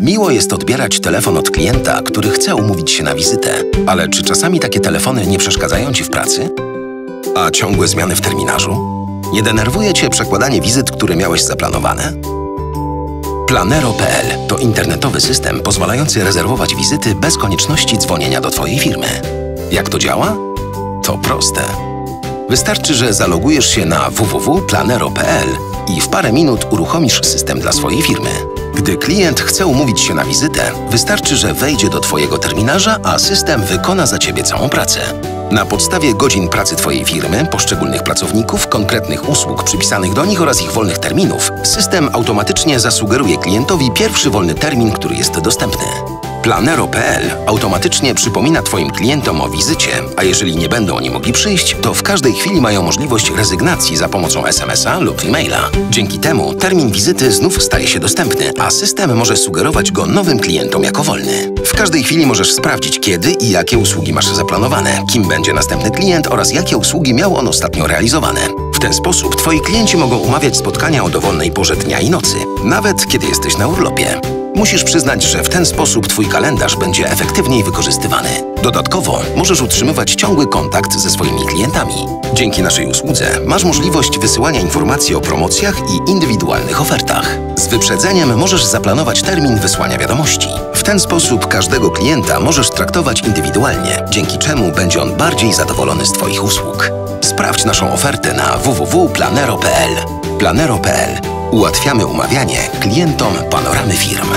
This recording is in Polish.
Miło jest odbierać telefon od klienta, który chce umówić się na wizytę. Ale czy czasami takie telefony nie przeszkadzają Ci w pracy? A ciągłe zmiany w terminarzu? Nie denerwuje Cię przekładanie wizyt, które miałeś zaplanowane? Planero.pl to internetowy system pozwalający rezerwować wizyty bez konieczności dzwonienia do Twojej firmy. Jak to działa? To proste. Wystarczy, że zalogujesz się na www.planero.pl i w parę minut uruchomisz system dla swojej firmy. Gdy klient chce umówić się na wizytę, wystarczy, że wejdzie do Twojego terminarza, a system wykona za Ciebie całą pracę. Na podstawie godzin pracy Twojej firmy, poszczególnych pracowników, konkretnych usług przypisanych do nich oraz ich wolnych terminów, system automatycznie zasugeruje klientowi pierwszy wolny termin, który jest dostępny. Planero.pl automatycznie przypomina Twoim klientom o wizycie, a jeżeli nie będą oni mogli przyjść, to w każdej chwili mają możliwość rezygnacji za pomocą SMS-a lub e-maila. Dzięki temu termin wizyty znów staje się dostępny, a system może sugerować go nowym klientom jako wolny. W każdej chwili możesz sprawdzić, kiedy i jakie usługi masz zaplanowane, kim będzie następny klient oraz jakie usługi miał on ostatnio realizowane. W ten sposób Twoi klienci mogą umawiać spotkania o dowolnej porze dnia i nocy, nawet kiedy jesteś na urlopie. Musisz przyznać, że w ten sposób Twój kalendarz będzie efektywniej wykorzystywany. Dodatkowo możesz utrzymywać ciągły kontakt ze swoimi klientami. Dzięki naszej usłudze masz możliwość wysyłania informacji o promocjach i indywidualnych ofertach. Z wyprzedzeniem możesz zaplanować termin wysłania wiadomości. W ten sposób każdego klienta możesz traktować indywidualnie, dzięki czemu będzie on bardziej zadowolony z Twoich usług. Sprawdź naszą ofertę na www.planero.pl. Planero.pl. Ułatwiamy umawianie klientom panoramy firm.